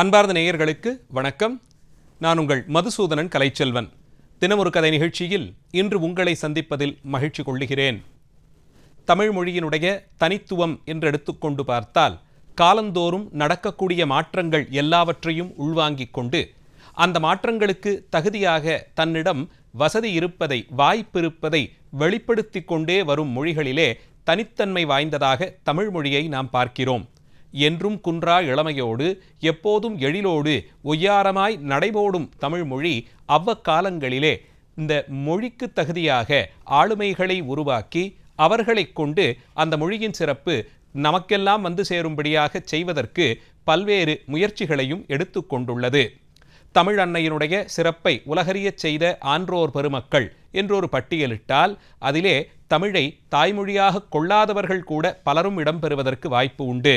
அன்பார்ந்த நேயர்களுக்கு வணக்கம். நான் உங்கள் மதுசூதனன் கலைச்செல்வன். தினமொரு கதை நிகழ்ச்சியில் இன்று உங்களை சந்திப்பதில் மகிழ்ச்சி கொள்ளுகிறேன். தமிழ் மொழியினுடைய தனித்துவம் என்று எடுத்துக்கொண்டு பார்த்தால் காலந்தோறும் நடக்கக்கூடிய மாற்றங்கள் எல்லாவற்றையும் உள்வாங்கிக் கொண்டு அந்த மாற்றங்களுக்கு தகுதியாக தன்னிடம் வசதி இருப்பதை வாய்ப்பிருப்பதை வெளிப்படுத்தி கொண்டே வரும் மொழிகளிலே தனித்தன்மை வாய்ந்ததாக தமிழ் மொழியை நாம் பார்க்கிறோம். என்றும் குன்றா இளமையோடு எப்போதும் எழிலோடு ஒய்யாரமாய் நடைபோடும் தமிழ்மொழி அவ்வக்காலங்களிலே இந்த மொழிக்கு தகுதியாக ஆளுமைகளை உருவாக்கி அவர்களைக் கொண்டு அந்த மொழியின் சிறப்பு நமக்கெல்லாம் வந்து சேரும்படியாக செய்வதற்கு பல்வேறு முயற்சிகளையும் எடுத்துக்கொண்டுள்ளது தமிழ் அன்னையினுடைய சிறப்பை உலகறியச் செய்த ஆன்றோர் பெருமக்கள் என்றொரு பட்டியலிட்டால் அதிலே தமிழை தாய்மொழியாக கொள்ளாதவர்கள் கூட பலரும் இடம்பெறுவதற்கு வாய்ப்பு உண்டு.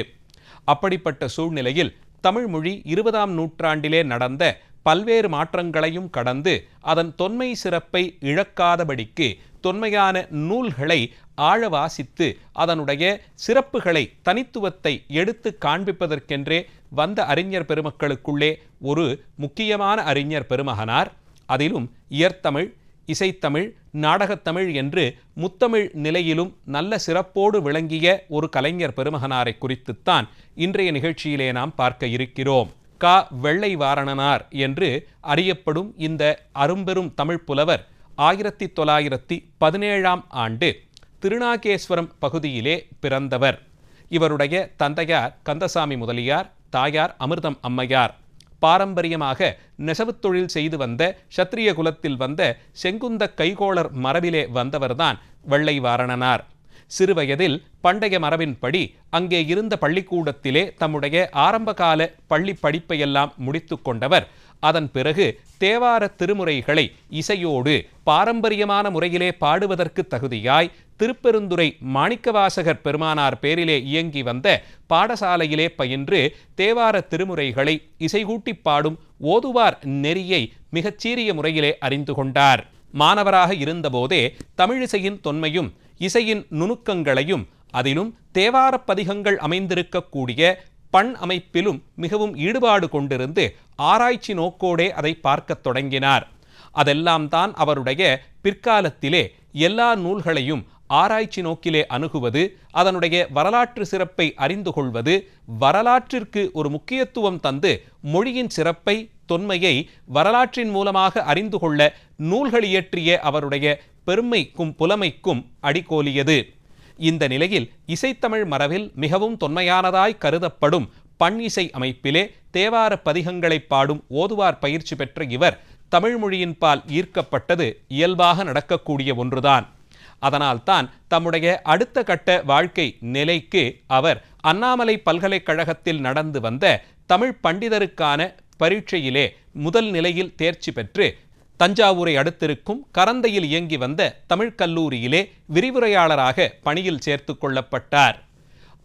அப்படிப்பட்ட சூழ்நிலையில் தமிழ் மொழி இருபதாம் நூற்றாண்டிலே நடந்த பல்வேறு மாற்றங்களையும் கடந்து அதன் தொன்மை சிறப்பை இழக்காதபடிக்கு தொன்மையான நூல்களை ஆழ வாசித்து அதனுடைய சிறப்புகளை தனித்துவத்தை எடுத்து காண்பிப்பதற்கென்றே வந்த அறிஞர் பெருமக்களுக்குள்ளே ஒரு முக்கியமான அறிஞர் பெருமகனார். அதிலும் இயற்தமிழ் இசைத்தமிழ் நாடகத்தமிழ் என்று முத்தமிழ் நிலையிலும் நல்ல சிறப்போடு விளங்கிய ஒரு கலைஞர் பெருமகனாரை குறித்துத்தான் இன்றைய நிகழ்ச்சியிலே நாம் பார்க்க இருக்கிறோம். கா. வெள்ளை வாரணனார் என்று அறியப்படும் இந்த அரும்பெரும் தமிழ் புலவர் ஆயிரத்தி தொள்ளாயிரத்தி பதினேழாம் ஆண்டு திருநாகேஸ்வரம் பகுதியிலே பிறந்தவர். இவருடைய தந்தையார் கந்தசாமி முதலியார் தாயார் அமிர்தம் அம்மையார். பாரம்பரியமாக நெசவுத் தொழில் செய்து வந்த சத்திரிய குலத்தில் வந்த செங்குந்த கைகோளர் மரபிலே வந்தவர்தான் வெள்ளை வாரணனார் சிறுவயதில் பண்டைய மரபின்படி அங்கே இருந்த பள்ளிக்கூடத்திலே தம்முடைய ஆரம்பகால பள்ளி படிப்பையெல்லாம் முடித்து கொண்டவர். அதன் பிறகு தேவார திருமுறைகளை இசையோடு பாரம்பரியமான முறையிலே பாடுவதற்கு தகுதியாய் திருப்பெருந்துறை மாணிக்கவாசகர் பெருமானார் பேரிலே இயங்கி வந்த பாடசாலையிலே பயின்று தேவார திருமுறைகளை இசைகூட்டி பாடும் ஓதுவார் நெறியை மிகச்சீரிய முறையிலே அறிந்து கொண்டார். மாணவராக இருந்தபோதே தமிழிசையின் தொன்மையும் இசையின் நுணுக்கங்களையும் அதிலும் தேவார பதிகங்கள் அமைந்திருக்கக்கூடிய பண் அமைப்பிலும் மிகவும் ஈடுபாடு கொண்டிருந்து ஆராய்ச்சி நோக்கோடே அதை பார்க்கத் தொடங்கினார். அதெல்லாம் தான் அவருடைய பிற்காலத்திலே எல்லா நூல்களையும் ஆராய்ச்சி நோக்கிலே அணுகுவது அதனுடைய வரலாற்று சிறப்பை அறிந்து கொள்வது வரலாற்றிற்கு ஒரு முக்கியத்துவம் தந்து மொழியின் சிறப்பை தொன்மையை வரலாற்றின் மூலமாக அறிந்து கொள்ள நூல்கள் இயற்றிய அவருடைய பெருமைக்கும் புலமைக்கும் அடிக்கோலியது. இந்த நிலையில் இசைத்தமிழ் மரபில் மிகவும் தொன்மையானதாய் கருதப்படும் பண் இசை அமைப்பிலே தேவார பதிகங்களை பாடும் ஓதுவார் பயிற்சி பெற்ற இவர் தமிழ் பால் ஈர்க்கப்பட்டது இயல்பாக நடக்கக்கூடிய ஒன்றுதான். அதனால்தான் தம்முடைய அடுத்த கட்ட வாழ்க்கை நிலைக்கு அவர் அண்ணாமலை பல்கலைக்கழகத்தில் நடந்து வந்த தமிழ் பண்டிதருக்கான பரீட்சையிலே முதல் நிலையில் தேர்ச்சி பெற்று தஞ்சாவூரை அடுத்திருக்கும் கரந்தையில் இயங்கி வந்த தமிழ்க் கல்லூரியிலே விரிவுரையாளராக பணியில் சேர்த்து கொள்ளப்பட்டார்.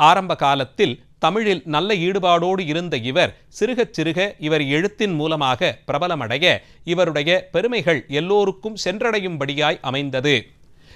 ஆரம்ப காலத்தில் தமிழில் நல்ல ஈடுபாடோடு இருந்த இவர் சிறுகச் சிறுக இவர் எழுத்தின் மூலமாக பிரபலமடைய இவருடைய பெருமைகள் எல்லோருக்கும் சென்றடையும்படியாய் அமைந்தது.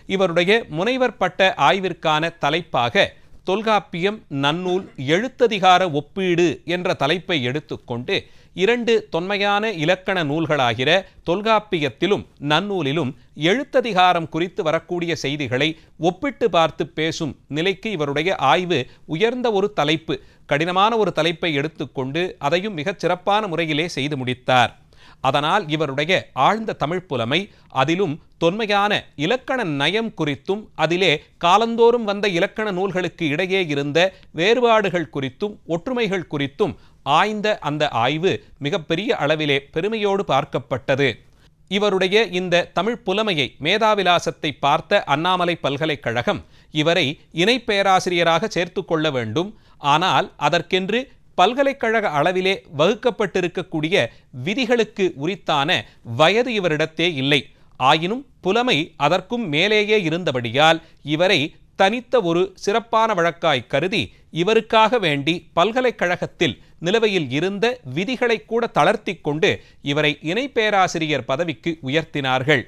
இவருடைய முனைவர் பட்ட ஆய்விற்கான தலைப்பாக தொல்காப்பியம் நன்னூல் எழுத்ததிகார ஒப்பீடு என்ற தலைப்பை எடுத்துக்கொண்டு இரண்டு தொன்மையான இலக்கண நூல்களாகிற தொல்காப்பியத்திலும் நன்னூலிலும் எழுத்ததிகாரம் குறித்து வரக்கூடிய செய்திகளை ஒப்பிட்டு பார்த்து பேசும் நிலைக்கு இவருடைய ஆய்வு உயர்ந்த ஒரு தலைப்பு. கடினமான ஒரு தலைப்பை எடுத்துக்கொண்டு அதையும் மிகச் சிறப்பான முறையிலே செய்து முடித்தார். அதனால் இவருடைய ஆழ்ந்த தமிழ் புலமை அதிலும் தொன்மையான இலக்கண நயம் குறித்தும் அதிலே காலந்தோறும் வந்த இலக்கண நூல்களுக்கு இடையே இருந்த வேறுபாடுகள் குறித்தும் ஒற்றுமைகள் குறித்தும் ஆய்ந்த அந்த ஆய்வு மிகப்பெரிய அளவிலே பெருமையோடு பார்க்கப்பட்டது. இவருடைய இந்த தமிழ் புலமையை மேதாவிலாசத்தை பார்த்த அண்ணாமலை பல்கலைக்கழகம் இவரை இணை பேராசிரியராக சேர்த்து கொள்ள வேண்டும். ஆனால் அதற்கென்று பல்கலைக்கழக அளவிலே வகுக்கப்பட்டிருக்கக்கூடிய விதிகளுக்கு உரித்தான வயது இவரிடத்தே இல்லை. ஆயினும் புலமை அதற்கும் மேலேயே இருந்தபடியால் இவரை தனித்த ஒரு சிறப்பான வழக்காய் கருதி இவருக்காக வேண்டி பல்கலைக்கழகத்தில் நிலுவையில் இருந்த விதிகளை கூட தளர்த்தி கொண்டு இவரை இணை பேராசிரியர் பதவிக்கு உயர்த்தினார்கள்.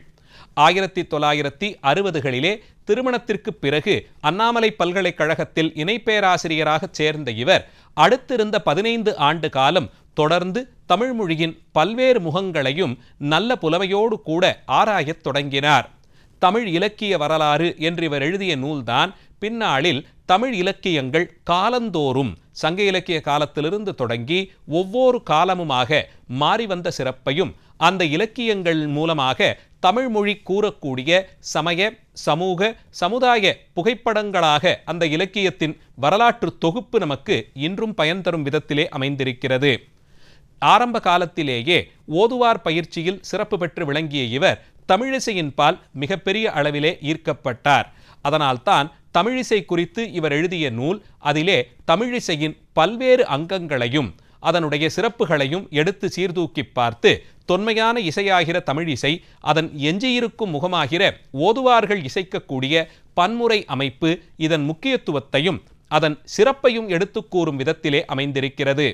ஆயிரத்தி தொள்ளாயிரத்தி அறுபதுகளிலே திருமணத்திற்கு பிறகு அண்ணாமலை பல்கலைக்கழகத்தில் இணை பேராசிரியராக சேர்ந்த இவர் அடுத்திருந்த பதினைந்து ஆண்டு காலம் தொடர்ந்து தமிழ் மொழியின் பல்வேறு முகங்களையும் நல்ல புலமையோடு கூட ஆராயத் தொடங்கினார். தமிழ் இலக்கிய வரலாறு என்று இவர் எழுதிய நூல்தான் பின்னாளில் தமிழ் இலக்கியங்கள் காலந்தோறும் சங்க இலக்கிய காலத்திலிருந்து தொடங்கி ஒவ்வொரு காலமுமாக மாறி வந்த சிறப்பையும் அந்த இலக்கியங்கள் மூலமாக தமிழ் மொழி கூறக்கூடிய சமய சமூக சமுதாய புகைப்படங்களாக அந்த இலக்கியத்தின் வரலாற்று தொகுப்பு நமக்கு இன்றும் பயன் தரும் விதத்திலே அமைந்திருக்கிறது. ஆரம்ப காலத்திலேயே ஓதுவார் பயிற்சியில் சிறப்பு பெற்று விளங்கிய இவர் தமிழிசையின் பால் மிகப்பெரிய அளவிலே ஈர்க்கப்பட்டார். அதனால்தான் தமிழிசை குறித்து இவர் எழுதிய நூல் அதிலே தமிழிசையின் பல்வேறு அங்கங்களையும் அதனுடைய சிறப்புகளையும் எடுத்து சீர்தூக்கி பார்த்து தொன்மையான இசையாகிற தமிழிசை அதன் எஞ்சியிருக்கும் முகமாகிற ஓதுவார்கள் இசைக்கக்கூடிய பன்முறை அமைப்பு இதன் முக்கியத்துவத்தையும் அதன் சிறப்பையும் எடுத்து கூறும் விதத்திலே அமைந்திருக்கிறது.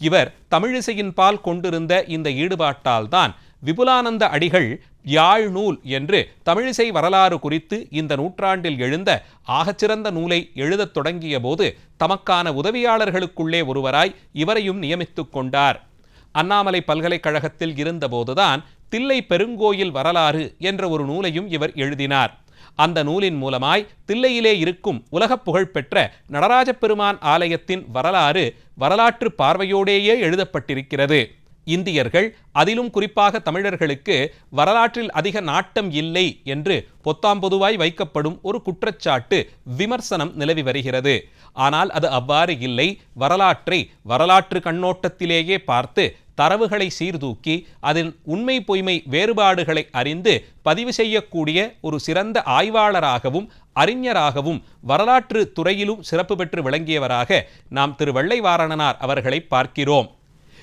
இவர் தமிழிசையின் பால் கொண்டிருந்த இந்த ஈடுபாட்டால்தான் விபுலானந்த அடிகள் யாழ் நூல் என்று தமிழிசை வரலாறு குறித்து இந்த நூற்றாண்டில் எழுந்த ஆகச்சிறந்த நூலை எழுதத் தொடங்கிய போது தமக்கான உதவியாளர்களுக்குள்ளே ஒருவராய் இவரையும் நியமித்துக் கொண்டார். அண்ணாமலை பல்கலைக்கழகத்தில் இருந்தபோதுதான் தில்லை பெருங்கோயில் வரலாறு என்ற ஒரு நூலையும் இவர் எழுதினார். அந்த நூலின் மூலமாய் தில்லையிலே இருக்கும் உலகப் புகழ்பெற்ற நடராஜ பெருமான் ஆலயத்தின் வரலாறு வரலாற்று பார்வையோடேயே எழுதப்பட்டிருக்கிறது. இந்தியர்கள் அதிலும் குறிப்பாக தமிழர்களுக்கு வரலாற்றில் அதிக நாட்டம் இல்லை என்று பொத்தாம்பொதுவாய் வைக்கப்படும் ஒரு குற்றச்சாட்டு விமர்சனம் நிலவி வருகிறது. ஆனால் அது அவ்வாறு இல்லை. வரலாற்றை வரலாற்று கண்ணோட்டத்திலேயே பார்த்து தரவுகளை சீர்தூக்கி அதன் உண்மை பொய்மை வேறுபாடுகளை அறிந்து பதிவு செய்யக்கூடிய ஒரு சிறந்த ஆய்வாளராகவும் அறிஞராகவும் வரலாற்று துறையிலும் சிறப்பு பெற்று விளங்கியவராக நாம் திரு வெள்ளை வாரணனார் அவர்களை பார்க்கிறோம்.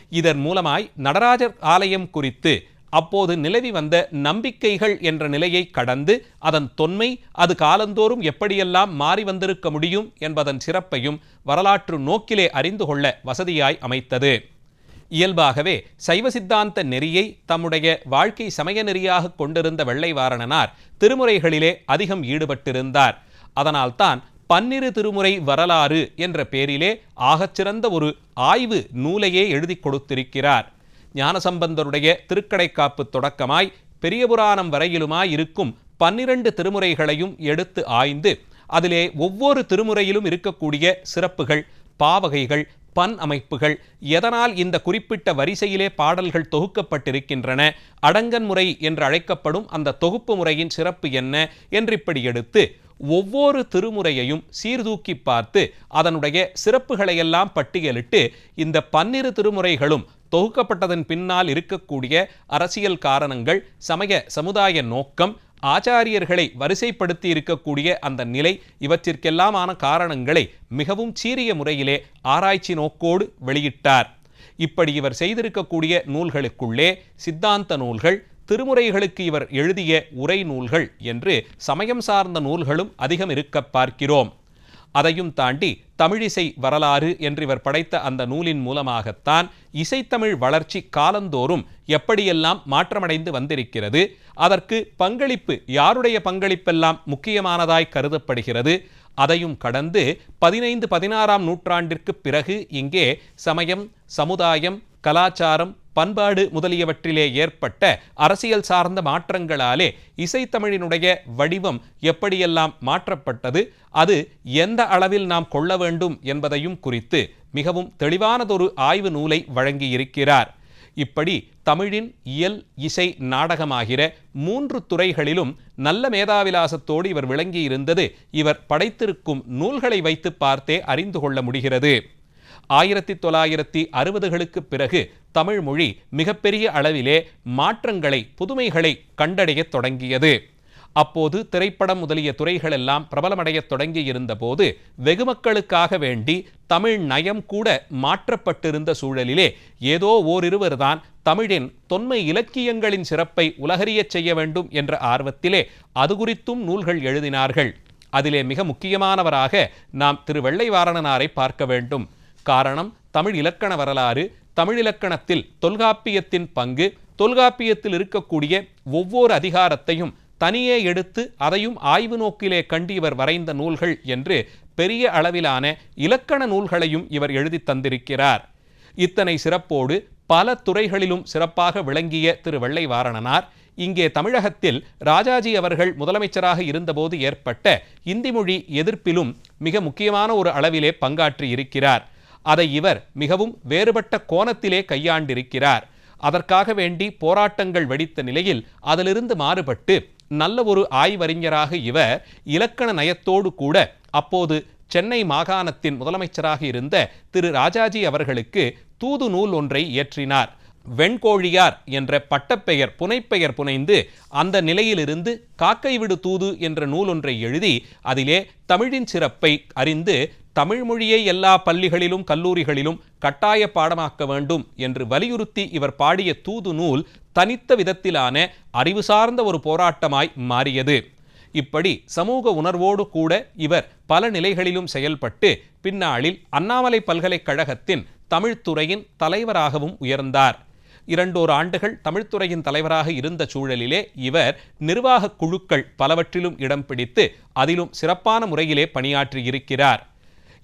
இதன் மூலமாய் நடராஜர் ஆலயம் குறித்து அப்போது நிலவி வந்த நம்பிக்கைகள் என்ற நிலையை கடந்து அதன் தொன்மை அது காலந்தோறும் எப்படியெல்லாம் மாறி வந்திருக்க முடியும் என்பதன் சிறப்பையும் வரலாற்று நோக்கிலே அறிந்து கொள்ள வசதியாய் அமைத்தது. இயல்பாகவே சைவ சித்தாந்த நெறியை தம்முடைய வாழ்க்கை சமய நெறியாக கொண்டிருந்த வெள்ளைவாரணனார் திருமுறைகளிலே அதிகம் ஈடுபட்டிருந்தார். அதனால்தான் பன்னிரு திருமுறை வரலாறு என்ற பேரிலே ஆகச்சிறந்த ஒரு ஆய்வு நூலையே எழுதி கொடுத்திருக்கிறார். ஞானசம்பந்தருடைய திருக்கடைக்காப்பு தொடக்கமாய் பெரியபுராணம் வரையிலுமாய் இருக்கும் பன்னிரண்டு திருமுறைகளையும் எடுத்து ஆய்ந்து அதிலே ஒவ்வொரு திருமுறையிலும் இருக்கக்கூடிய சிறப்புகள் பாவகைகள் பன் அமைப்புகள். எதனால் இந்த குறிப்பிட்ட வரிசையிலே பாடல்கள் தொகுக்கப்பட்டிருக்கின்றன? அடங்கன் முறை என்று அழைக்கப்படும் அந்த தொகுப்பு முறையின் சிறப்பு என்ன? என்று இப்படி எடுத்து ஒவ்வொரு திருமுறையையும் சீர்தூக்கி பார்த்து அதனுடைய சிறப்புகளையெல்லாம் பட்டியலிட்டு இந்த பன்னிரு திருமுறைகளும் தொகுக்கப்பட்டதன் பின்னால் இருக்கக்கூடிய அரசியல் காரணங்கள் சமய சமுதாய நோக்கம் ஆச்சாரியர்களை வரிசைப்படுத்தி இருக்கக்கூடிய அந்த நிலை இவற்றிற்கெல்லாமான காரணங்களை மிகவும் சீரிய முறையிலே ஆராய்ச்சி நோக்கோடு வெளியிட்டார். இப்படி இவர் செய்திருக்கக்கூடிய நூல்களுக்குள்ளே சித்தாந்த நூல்கள் திருமுறைகளுக்கு இவர் எழுதிய உரை நூல்கள் என்று சமயம் சார்ந்த நூல்களும் அதிகம் இருக்க பார்க்கிறோம். அதையும் தாண்டி தமிழிசை வரலாறு என்று இவர் படைத்த அந்த நூலின் மூலமாகத்தான் இசைத்தமிழ் வளர்ச்சி காலந்தோறும் எப்படியெல்லாம் மாற்றமடைந்து வந்திருக்கிறது அதற்கு பங்களிப்பு யாருடைய பங்களிப்பெல்லாம் முக்கியமானதாய் கருதப்படுகிறது அதையும் கடந்து பதினைந்து பதினாறாம் நூற்றாண்டிற்கு பிறகு இங்கே சமயம் சமுதாயம் கலாச்சாரம் பண்பாடு முதலியவற்றிலே ஏற்பட்ட அரசியல் சார்ந்த மாற்றங்களாலே இசைத்தமிழினுடைய வடிவம் எப்படியெல்லாம் மாற்றப்பட்டது அது எந்த அளவில் நாம் கொள்ள வேண்டும் என்பதையும் குறித்து மிகவும் தெளிவானதொரு ஆய்வு நூலை வழங்கியிருக்கிறார். இப்படி தமிழின் இயல் இசை நாடகமாகிற மூன்று துறைகளிலும் நல்ல மேதாவிலாசத்தோடு இவர் விளங்கியிருந்தது இவர் படைத்திருக்கும் நூல்களை வைத்து பார்த்தே அறிந்து கொள்ள முடிகிறது. ஆயிரத்தி தொள்ளாயிரத்தி அறுபதுகளுக்கு பிறகு தமிழ் மொழி மிகப்பெரிய அளவிலே மாற்றங்களை புதுமைகளை கண்டடையத் தொடங்கியது. அப்போது திரைப்படம் முதலிய துறைகளெல்லாம் பிரபலமடையத் தொடங்கி இருந்தபோது வெகு மக்களுக்காக வேண்டி தமிழ் நயம் கூட மாற்றப்பட்டிருந்த சூழலிலே ஏதோ ஓரிருவர்தான் தமிழின் தொன்மை இலக்கியங்களின் சிறப்பை உலகறியச் செய்ய வேண்டும் என்ற ஆர்வத்திலே அது குறித்தும் நூல்கள் எழுதினார்கள். அதிலே மிக முக்கியமானவராக நாம் திரு வெள்ளைவாரணனாரை பார்க்க வேண்டும். காரணம் தமிழ் இலக்கண வரலாறு. தமிழ் இலக்கணத்தில் தொல்காப்பியத்தின் பங்கு தொல்காப்பியத்தில் இருக்கக்கூடிய ஒவ்வொரு அதிகாரத்தையும் தனியே எடுத்து அதையும் ஆய்வு நோக்கிலே கண்டு இவர் வரைந்த நூல்கள் என்று பெரிய அளவிலான இலக்கண நூல்களையும் இவர் எழுதி தந்திருக்கிறார். இத்தனை சிறப்போடு பல துறைகளிலும் சிறப்பாக விளங்கிய திரு வெள்ளை வாரணனார் இங்கே தமிழகத்தில் ராஜாஜி அவர்கள் முதலமைச்சராக இருந்தபோது ஏற்பட்ட இந்தி மொழி எதிர்ப்பிலும் மிக முக்கியமான ஒரு அளவிலே பங்காற்றி இருக்கிறார் அதை இவர் மிகவும் வேறுபட்ட கோணத்திலே கையாண்டிருக்கிறார். அதற்காக வேண்டி போராட்டங்கள் வெடித்த நிலையில் அதிலிருந்து மாறுபட்டு நல்ல ஒரு ஆய்வறிஞராக இவர் இலக்கண நயத்தோடு கூட அப்போது சென்னை மாகாணத்தின் முதலமைச்சராக இருந்த திரு ராஜாஜி அவர்களுக்கு தூது நூல் ஒன்றை இயற்றினார். வெண்கோழியார் என்ற பட்டப்பெயர் புனைப்பெயர் புனைந்து அந்த நிலையிலிருந்து காக்கை விடு தூது என்ற நூல் ஒன்றை எழுதி அதிலே தமிழின் சிறப்பை அறிந்து தமிழ் மொழியை எல்லா பள்ளிகளிலும் கல்லூரிகளிலும் கட்டாய பாடமாக்க வேண்டும் என்று வலியுறுத்தி இவர் பாடிய தூது நூல் தனித்த விதத்திலான அறிவு சார்ந்த ஒரு போராட்டமாய் மாறியது. இப்படி சமூக உணர்வோடு கூட இவர் பல நிலைகளிலும் செயல்பட்டு பின்னாளில் அண்ணாமலை பல்கலைக்கழகத்தின் தமிழ்த்துறையின் தலைவராகவும் உயர்ந்தார். இரண்டோரு ஆண்டுகள் தமிழ்த்துறையின் தலைவராக இருந்த சூழலிலே இவர் நிர்வாக குழுக்கள் பலவற்றிலும் இடம் பிடித்து அதிலும் சிறப்பான முறையிலே பணியாற்றியிருக்கிறார்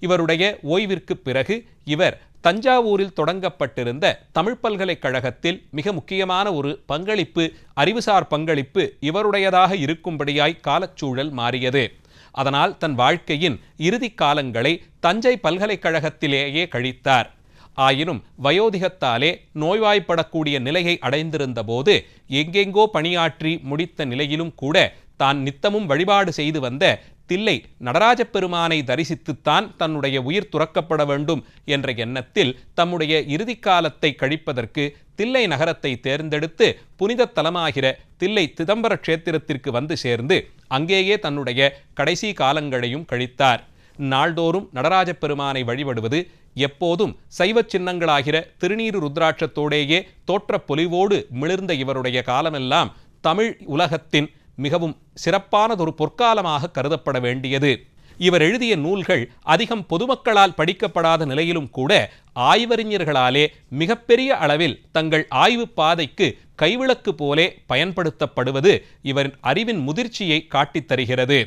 இவருடைய ஓய்விற்கு பிறகு இவர் தஞ்சாவூரில் தொடங்கப்பட்டிருந்த தமிழ் பல்கலைக்கழகத்தில் மிக முக்கியமான ஒரு பங்களிப்பு அறிவுசார் பங்களிப்பு இவருடையதாக இருக்கும்படியாய் காலச்சூழல் மாறியது. அதனால் தன் வாழ்க்கையின் இறுதி காலங்களை தஞ்சை பல்கலைக்கழகத்திலேயே கழித்தார். ஆயினும் வயோதிகத்தாலே நோய்வாய்ப்படக்கூடிய நிலையை அடைந்திருந்த போது எங்கெங்கோ பணியாற்றி முடித்த நிலையிலும் கூட தான் நித்தமும் வழிபாடு செய்து வந்த தில்லை நடராஜ பெருமானை தரிசித்துத்தான் தன்னுடைய உயிர் துறக்கப்பட வேண்டும் என்ற எண்ணத்தில் தம்முடைய இறுதி காலத்தை கழிப்பதற்கு தில்லை நகரத்தை தேர்ந்தெடுத்து புனித தலமாகிற தில்லை சிதம்பர க்ஷேத்திரத்திற்கு வந்து சேர்ந்து அங்கேயே தன்னுடைய கடைசி காலங்களையும் கழித்தார். நாள்தோறும் நடராஜ பெருமானை வழிபடுவது எப்போதும் சைவ சின்னங்களாகிற திருநீரு ருத்ராட்சத்தோடேயே தோற்ற பொலிவோடு மிளிர்ந்த இவருடைய காலமெல்லாம் தமிழ் உலகத்தின் மிகவும் சிறப்பானதொரு பொற்காலமாக கருதப்பட வேண்டியது. இவர் எழுதிய நூல்கள் அதிகம் பொதுமக்களால் படிக்கப்படாத நிலையிலும் கூட ஆய்வறிஞர்களாலே மிகப்பெரிய அளவில் தங்கள் ஆய்வு பாதைக்கு கைவிளக்கு போலே பயன்படுத்தப்படுவது இவரின் அறிவின் முதிர்ச்சியை காட்டித் தருகிறது.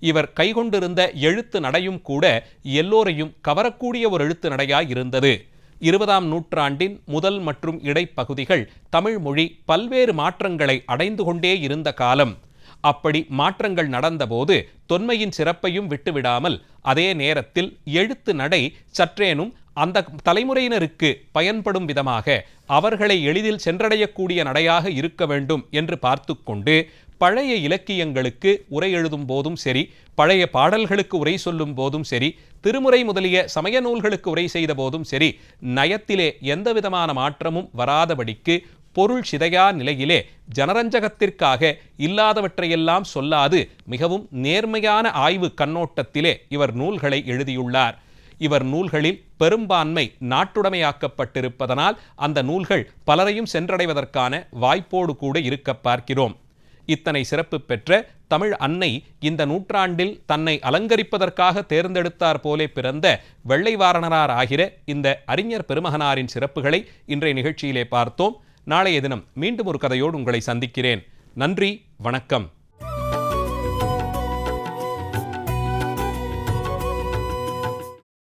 இவர் கைகொண்டிருந்த எழுத்து நடையும் கூட எல்லோரையும் கவரக்கூடிய ஒரு எழுத்து நடையாய் இருந்தது. இருபதாம் நூற்றாண்டின் முதல் மற்றும் இடைப்பகுதிகள் தமிழ் மொழி பல்வேறு மாற்றங்களை அடைந்து கொண்டே இருந்த காலம். அப்படி மாற்றங்கள் நடந்தபோது தொன்மையின் சிறப்பையும் விட்டுவிடாமல் அதே நேரத்தில் எழுத்து நடை சற்றேனும் அந்த தலைமுறையினருக்கு பயன்படும் விதமாக அவர்களை எளிதில் சென்றடையக்கூடிய நடையாக இருக்க வேண்டும் என்று பார்த்து கொண்டு பழைய இலக்கியங்களுக்கு உரை எழுதும் போதும் சரி பழைய பாடல்களுக்கு உரை சொல்லும் போதும் சரி திருமுறை முதலிய சமய நூல்களுக்கு உரை செய்த போதும் சரி நயத்திலே எந்த விதமான மாற்றமும் வராதபடிக்கு பொருள் சிதையா நிலையிலே ஜனரஞ்சகத்திற்காக இல்லாதவற்றையெல்லாம் சொல்லாது மிகவும் நேர்மையான ஆய்வு கண்ணோட்டத்திலே இவர் நூல்களை எழுதியுள்ளார். இவர் நூல்களில் பெரும்பான்மை நாட்டுடைமையாக்கப்பட்டிருப்பதனால் அந்த நூல்கள் பலரையும் சென்றடைவதற்கான வாய்ப்போடு கூட இருக்க பார்க்கிறோம். இத்தனை சிறப்பு பெற்ற தமிழ் அன்னை இந்த நூற்றாண்டில் தன்னை அலங்கரிப்பதற்காக தேர்ந்தெடுத்தார் போலே பிறந்த வெள்ளைவாரணரார் ஆகிற இந்த அறிஞர் பெருமகனாரின் சிறப்புகளை இன்றைய நிகழ்ச்சியிலே பார்த்தோம். நாளைய தினம் மீண்டும் ஒரு கதையோடு உங்களை சந்திக்கிறேன். நன்றி வணக்கம்.